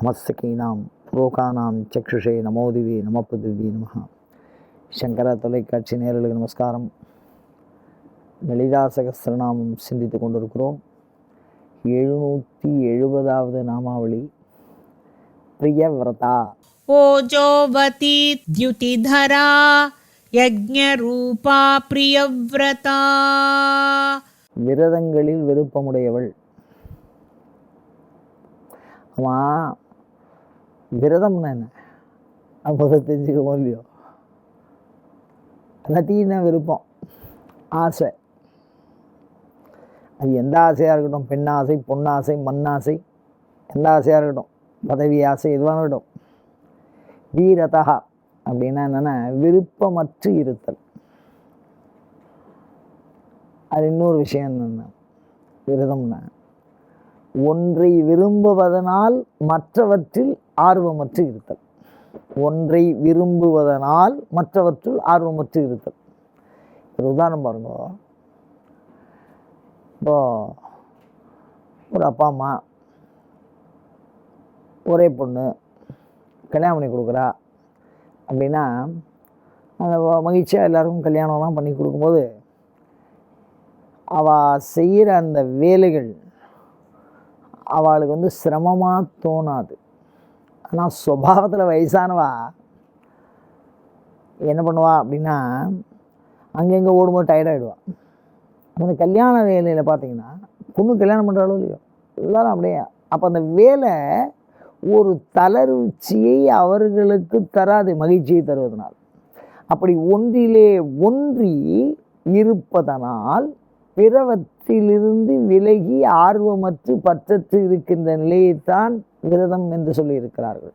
நமஸ்கீனாம் லோகானாம் சக்ஷுஷே நமோதிவி நமப்பதிவி நம சங்கர தொலைக்காட்சி நேரலுக்கு நமஸ்காரம். லலிதா சகசிரநாமம் சிந்தித்து கொண்டிருக்கிறோம். எழுநூற்றி எழுபதாவது நாமாவளி. பிரியவிரதா. ஓஜோவதி தியுதிதரா. யஜ்ஞரூபா பிரியவிரதா. விரதங்களில் விருப்பமுடையவள். ஆமாம் விரதம்னா என்ன? அப்போ தெரிஞ்சுக்கணும் இல்லையோ? எல்லாத்தையும் தான் விருப்பம். ஆசை. அது எந்த ஆசையாக இருக்கட்டும். பெண்ணாசை பொன்னாசை மண்ணாசை எந்த ஆசையாக இருக்கட்டும். பதவி ஆசை எதுவாக இருக்கட்டும். வீரதா அப்படின்னா என்னென்னா விருப்பமற்று இருத்தல். அது இன்னொரு விஷயம் என்னென்ன விரதம்னா ஒன்றை விரும்புவதனால் மற்றவற்றில் ஆர்வமற்று இருத்தல். ஒன்றை விரும்புவதனால் மற்றவற்றில் ஆர்வமற்று இருத்தல். ஒரு உதாரணம் பாருங்க. இப்போ ஒரு அப்பா அம்மா ஒரே பொண்ணு கல்யாணம் பண்ணி கொடுக்குறா அப்படின்னா அந்த மகிழ்ச்சியாக எல்லாருக்கும் கல்யாணம்லாம் பண்ணி கொடுக்கும்போது அவள் செய்கிற அந்த வேலைகள் அவளுக்கு வந்து சிரமமாக தோணாது. ஆனால் சுபாவத்தில் வயசானவா என்ன பண்ணுவா அப்படின்னா அங்கங்கே ஓடும்போது டயர்டாகிடுவான் அந்த கல்யாண வேலையில் பார்த்தீங்கன்னா பொண்ணு கல்யாணம் பண்ணுறாலும் இல்லையோ. எல்லாரும் அப்படியே அப்போ அந்த வேலை ஒரு தளர்ச்சியை அவர்களுக்கு தராது மகிழ்ச்சியை தருவதனால். அப்படி ஒன்றிலே ஒன்றி இருப்பதனால் பிறவற்றிலிருந்து விலகி ஆர்வமற்று பற்றற்று இருக்கின்ற நிலையைத்தான் விரதம் என்று சொல்லியிருக்கிறார்கள்.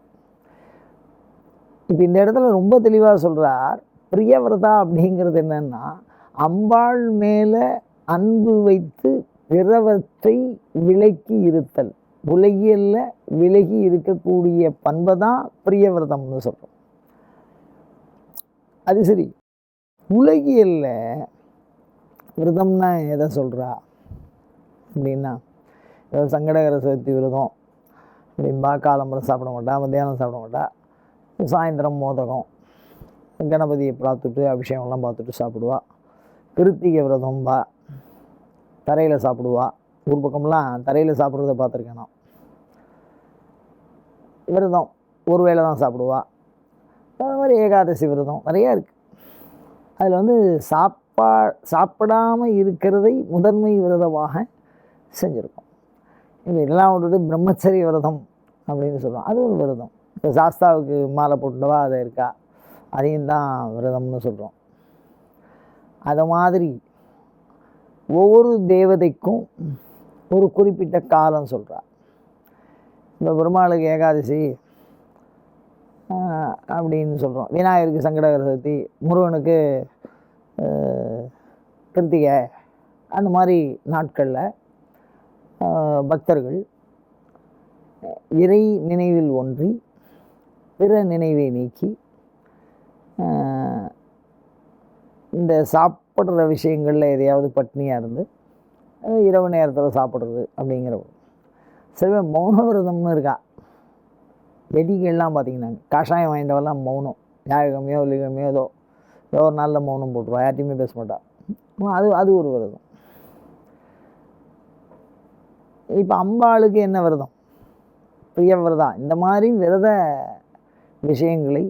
இப்போ இந்த இடத்துல ரொம்ப தெளிவாக சொல்கிறார் பிரியவிரதா அப்படிங்கிறது என்னென்னா அம்பாள் மேலே அன்பு வைத்து பிறவற்றை விலக்கி இருத்தல் உலகியல்ல விலகி இருக்கக்கூடிய பண்பை தான் பிரியவிரதம்னு சொல்கிறோம் அது சரி உலகியல்ல விரதம்னா எதை சொல்கிறா அப்படின்னா ஏதோ சங்கடகர சதுர்த்தி விரதம். அப்படின்பா காலம்பரம் சாப்பிட மாட்டா மத்தியானம் சாப்பிட மாட்டா. சாயந்தரம் மோதகம். கணபதியை பார்த்துட்டு அபிஷேகம்லாம் பார்த்துட்டு சாப்பிடுவா. கிருத்திகை விரதம்பா. தரையில் சாப்பிடுவா. ஊர் பக்கம்லாம் தரையில் சாப்பிட்றத பார்த்துருக்கேன் நான். விரதம். ஒரு வேளை தான் சாப்பிடுவா. அது மாதிரி ஏகாதசி விரதம் நிறையா இருக்குது அதில் வந்து சாப் சாப்பா சாப்பிடாமல் இருக்கிறதை முதன்மை விரதமாக செஞ்சுருக்கோம். இது எல்லாம் விட்டுட்டு பிரம்மச்சரிய விரதம் அப்படின்னு சொல்கிறோம் அது ஒரு விரதம். இப்போ சாஸ்தாவுக்கு மாலை போட்டுவா அதை இருக்கா? அதையும் தான் விரதம்னு சொல்கிறோம் அது மாதிரி ஒவ்வொரு தேவதைக்கும் ஒரு குறிப்பிட்ட காலம் சொல்கிறா இப்போ பெருமாளுக்கு ஏகாதசி அப்படின்னு சொல்கிறோம் விநாயகருக்கு சங்கடகர சதுர்த்தி முருகனுக்கு கிருத்திகை அந்த மாதிரி நாட்களில் பக்தர்கள் இறை நினைவில் ஒன்றி பிற நினைவை நீக்கி இந்த சாப்பிட்ற விஷயங்களில் எதையாவது பட்னியாக இருந்து இரவு நேரத்தில் சாப்பிட்றது அப்படிங்கிற ஒரு சில மௌனவிரதம்னு மௌன விரதம்னு இருக்கா. வெடிகள்லாம் பார்த்தீங்கன்னா கஷாயம் வாங்கிட்டவெல்லாம் மௌனம். ஞாயிற்றுக்கிழமையோ வெள்ளிக்கிழமையோ ஏதோ ஒரு நாளில் மௌனம் போட்டுருவா யார்ட்டையுமே பேச மாட்டா. அது அது ஒரு விரதம். இப்போ அம்பாளுக்கு என்ன விரதம்? பிரிய விரதம். இந்த மாதிரி விரத விஷயங்களை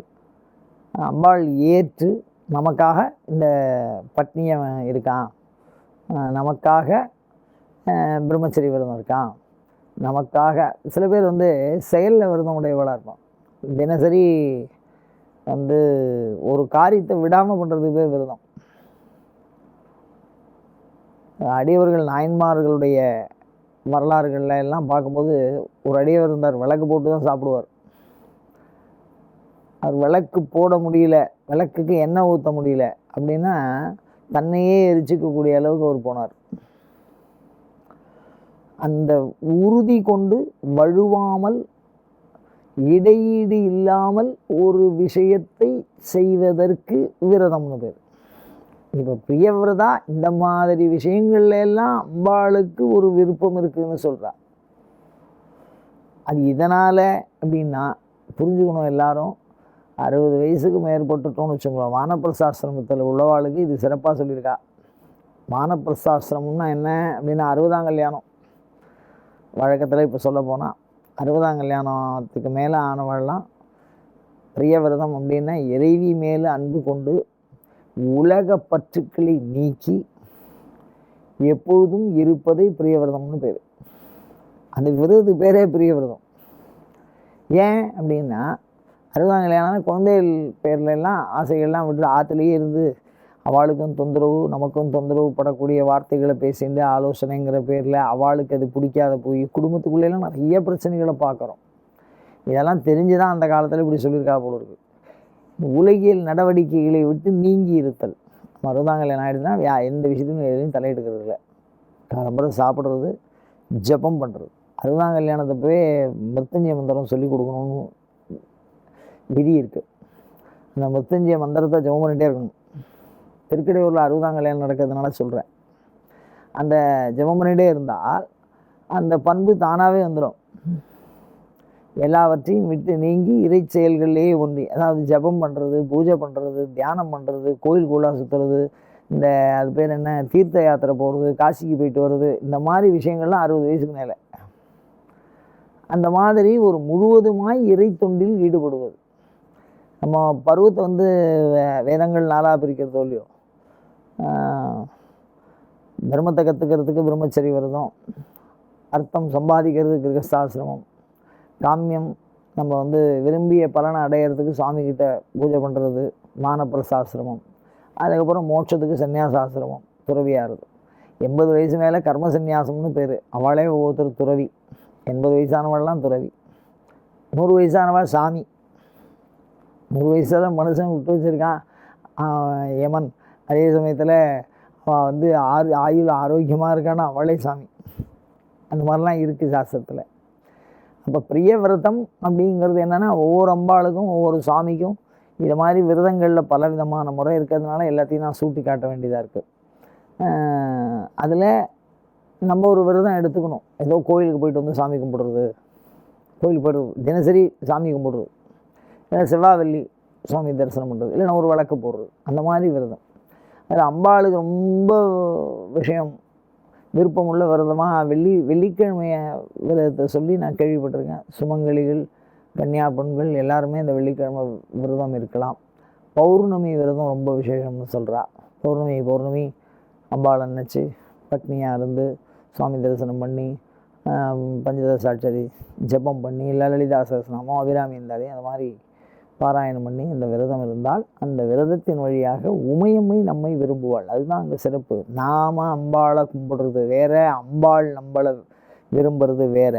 அம்பாள் ஏற்று நமக்காக இந்த பட்னியவன் இருக்கான். நமக்காக பிரம்மச்சரி விரதம் இருக்கான். நமக்காக சில பேர் வந்து செயலில் விரதம் உடையவளாக இருப்பான். தினசரி வந்து ஒரு காரியத்தை விடாமல் பண்ணுறதுக்கு பேர் விரதம். அடியவர்கள் நாயன்மார்களுடைய வரலாறுகள்ல எல்லாம் பார்க்கும்போது ஒரு அடியவர் இருந்தார் விளக்கு போட்டு தான் சாப்பிடுவார். அவர் விளக்கு போட முடியல விளக்குக்கு எண்ணெய் ஊற்ற முடியல அப்படின்னா தன்னையே எரிச்சிக்கக்கூடிய அளவுக்கு அவர் போனார். அந்த உறுதி கொண்டு வழுவாமல் இடையீடு இல்லாமல் ஒரு விஷயத்தை செய்வதற்கு விரதம்னு பேர் இப்போ பிரியவிரதா இந்த மாதிரி விஷயங்கள்ல எல்லாம் அம்பாளுக்கு ஒரு விருப்பம் இருக்குதுன்னு சொல்றா. அது இதனால் அப்படின்னா புரிஞ்சுக்கணும் எல்லாரும். அறுபது வயசுக்கு மேற்பட்டுட்டோம்னு வச்சுக்கோங்களேன் வானப்பிரசாசிரமத்தில் உள்ளவாளுக்கு இது சிறப்பாக சொல்லியிருக்கா. வானப்பிரசாசிரமம்னா என்ன அப்படின்னா அறுபதாம் கல்யாணம். வழக்கத்தில் இப்போ சொல்ல போனால் அறுபதாம் கல்யாணத்துக்கு மேலே ஆனவள்லாம் பிரியவிரதம் அப்படின்னா இறைவி மேலே அன்பு கொண்டு உலக பற்றுக்களை நீக்கி எப்பொழுதும் இருப்பதே பிரியவிரதம்னு பேர். அந்த விரது பேரே பிரியவிரதம் ஏன் அப்படின்னா அறுபதாம் கல்யாணம் குழந்தைகள் பேர்ல எல்லாம் ஆசைகள்லாம் விட்டு ஆற்றுலேயே இருந்து அவளுக்கும் தொந்தரவு நமக்கும் தொந்தரவு படக்கூடிய வார்த்தைகளை பேசிட்டு ஆலோசனைங்கிற பேரில் அவளுக்கு அது பிடிக்காத போய் குடும்பத்துக்குள்ளேலாம் நிறைய பிரச்சனைகளை பார்க்குறோம். இதெல்லாம் தெரிஞ்சு தான் அந்த காலத்தில் இப்படி சொல்லியிருக்கா போல இருக்கு. உலகியல் நடவடிக்கைகளை விட்டு நீங்கி இருத்தல். மருதாங்கல் என்ன ஆகிடுதுன்னா யா எந்த விஷயத்தையும் எதுலையும் தலையிடுக்கிறது இல்லை. காலம்பரம் சாப்பிட்றது ஜெபம் பண்ணுறது அறுபதாம் போய் மிருத்தஞ்சய மந்திரம் சொல்லி கொடுக்கணும்னு விதி இருக்குது அந்த மிருத்தஞ்சய மந்திரத்தை ஜெபம் பண்ணிகிட்டே இருக்கணும். திருக்கடையூரில் அறுபதாம் கல்யாணம் நடக்கிறதுனால சொல்கிறேன் அந்த ஜெபம் பண்ணிகிட்டே இருந்தால் அந்த பண்பு தானாகவே வந்துடும் எல்லாவற்றையும் விட்டு நீங்கி இறை செயல்களிலேயே ஒன்றி அதாவது ஜெபம் பண்ணுறது பூஜை பண்ணுறது தியானம் பண்ணுறது கோயில் கோலா சுற்றுறது இந்த அது பேர் என்ன தீர்த்த யாத்திரை போகிறது காசிக்கு போயிட்டு வர்றது இந்த மாதிரி விஷயங்கள்லாம் அறுபது வயசுக்கு மேலே. அந்த மாதிரி ஒரு முழுவதுமாய் இறை தொண்டில் ஈடுபடுவது. நம்ம பருவத்தை வந்து வே- வேதங்கள் நாளாக பிரிக்கிறதோ இல்லையோ தர்மத்தை கற்றுக்கிறதுக்கு பிரம்மச்சரி விரதம் அர்த்தம் சம்பாதிக்கிறதுக்கு கிரகஸ்தாசிரமம் காமியம் நம்ம வந்து விரும்பிய பலனை அடையிறதுக்கு சுவாமிகிட்ட பூஜை பண்ணுறது மானப்பிரசாசிரமம் அதுக்கப்புறம் மோட்சத்துக்கு சந்நியாசாசிரமம் துறவியாகிறது எண்பது வயசு மேலே கர்ம சந்நியாசம்னு பேர். அவளே ஒவ்வொருத்தர் துறவி. எண்பது வயசானவள்லாம் துறவி. நூறு வயசானவள் சாமி. நூறு வயசில் மனுஷன் விட்டு வச்சுருக்கான் யமன். அதே சமயத்தில் அவன் வந்து ஆறு ஆயுள் ஆரோக்கியமாக இருக்கானா? அவளே சாமி. அந்த மாதிரிலாம் இருக்குது சாஸ்திரத்தில். அப்போ பிரிய விரதம் அப்படிங்கிறது என்னென்னா ஒவ்வொரு அம்பாளுக்கும் ஒவ்வொரு சாமிக்கும் இது மாதிரி விரதங்களில் பல விதமான முறை இருக்கிறதுனால எல்லாத்தையும் நான் சூட்டி காட்ட வேண்டியதாக இருக்குது அதில் நம்ம ஒரு விரதம் எடுத்துக்கணும். ஏதோ கோயிலுக்கு போயிட்டு வந்து சாமி கும்பிடுறது. கோயிலுக்கு போய்ட்டு தினசரி சாமி கும்பிடுறது. இல்லை செவ்வாய் வெள்ளி சுவாமி தரிசனம் பண்ணுறது இல்லைன்னா ஒரு விளக்கு போடுறது. அந்த மாதிரி விரதம். அதில் அம்பாளுக்கு ரொம்ப விஷயம். விருப்பமுள்ள விரதமாக வெள்ளி வெள்ளிக்கிழமைய விரதத்தை சொல்லி நான் கேள்விப்பட்டிருக்கேன். சுமங்கலிகள் கன்னியா பெண்கள் எல்லாருமே இந்த வெள்ளிக்கிழமை விரதம் இருக்கலாம். பௌர்ணமி விரதம் ரொம்ப விசேஷம்னு சொல்கிறா பௌர்ணமி பௌர்ணமி அம்பாளை நினச்சி பட்னியாக இருந்து சுவாமி தரிசனம் பண்ணி பஞ்சதசாட்சரி ஜெபம் பண்ணி லலிதா சகஸ்ரநாமம் அபிராமி இருந்தாலே அந்த மாதிரி பாராயணம் பண்ணி இந்த விரதம் இருந்தால் அந்த விரதத்தின் வழியாக உமையம்மை நம்மை விரும்புவாள். அதுதான் அங்கே சிறப்பு. நாம அம்பாளை கும்பிடுறது வேற அம்பாள் நம்மளை விரும்புறது வேற.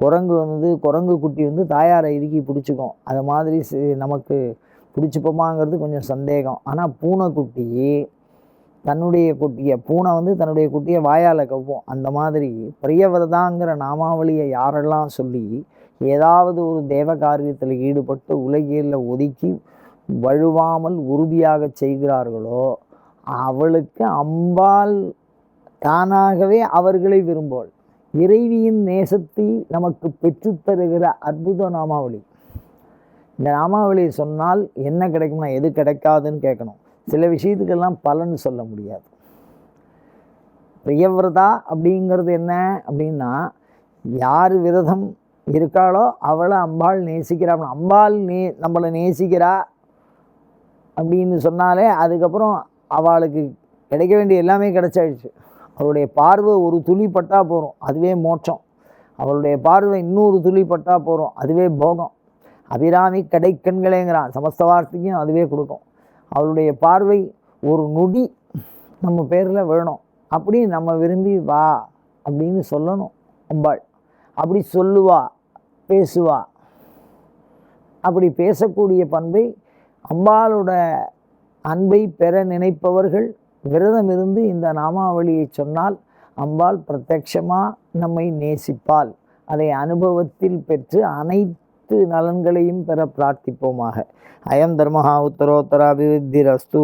குரங்கு வந்து குரங்கு குட்டி வந்து தாயாரை இறுக்கி பிடிச்சிக்கும். அது மாதிரி நமக்கு பிடிச்சிப்போமாங்கிறது கொஞ்சம் சந்தேகம். ஆனால் பூனைக்குட்டி தன்னுடைய குட்டியை பூனை வந்து தன்னுடைய குட்டியை வாயால் கவ்வும். அந்த மாதிரி பிரியவரதாங்கிற நாமாவளியை யாரெல்லாம் சொல்லி ஏதாவது ஒரு தேவ காரியத்தில் ஈடுபட்டு உலகில் ஒதுக்கி வழுவாமல் உறுதியாக செய்கிறார்களோ அவளுக்கு அம்பாள் தானாகவே அவர்களை விரும்போள் இறைவியின் நேசத்தை நமக்கு பெற்றுத்தருகிற அற்புத நாமாவளி. இந்த நாமாவளியை சொன்னால் என்ன கிடைக்கும்னா எது கிடைக்காதுன்னு கேட்கணும். சில விஷயத்துக்கெல்லாம் பலன் சொல்ல முடியாது. பிரியவிரதா அப்படிங்கிறது என்ன அப்படின்னா யார் விரதம் இருக்காளோ அவளை அம்பாள் நேசிக்கிறா அம்பாள் நே நம்மளை நேசிக்கிறா அப்படின்னு சொன்னாலே அதுக்கப்புறம் அவளுக்கு கிடைக்க வேண்டிய எல்லாமே கிடச்சாயிடுச்சு. அவளுடைய பார்வை ஒரு துளி பட்டா போகிறோம் அதுவே மோட்சம். அவளுடைய பார்வை இன்னொரு துளி பட்டா போகிறோம் அதுவே போகம். அபிராமி கடைக்கண்களேங்கிறான். சமஸ்த வார்த்தைக்கும் அதுவே கொடுக்கும். அவளுடைய பார்வை ஒரு நொடி நம்ம பேரில் விழணும் அப்படி நம்ம விரும்பி வா அப்படின்னு சொல்லணும் அம்பாள். அப்படி சொல்லுவா. பேசுவா. அப்படி பேசக்கூடிய பண்பை அம்பாளோட அன்பை பெற நினைப்பவர்கள் விரதம் இருந்து இந்த நாமாவளியை சொன்னால் அம்பாள் பிரத்யட்சமாக நம்மை நேசிப்பாள். அதை அனுபவத்தில் பெற்று அனைத்து நலன்களையும் பெற பிரார்த்திப்போமாக. அயம் தர்மஹா உத்தரோத்தராபிவித்திரஸ்து.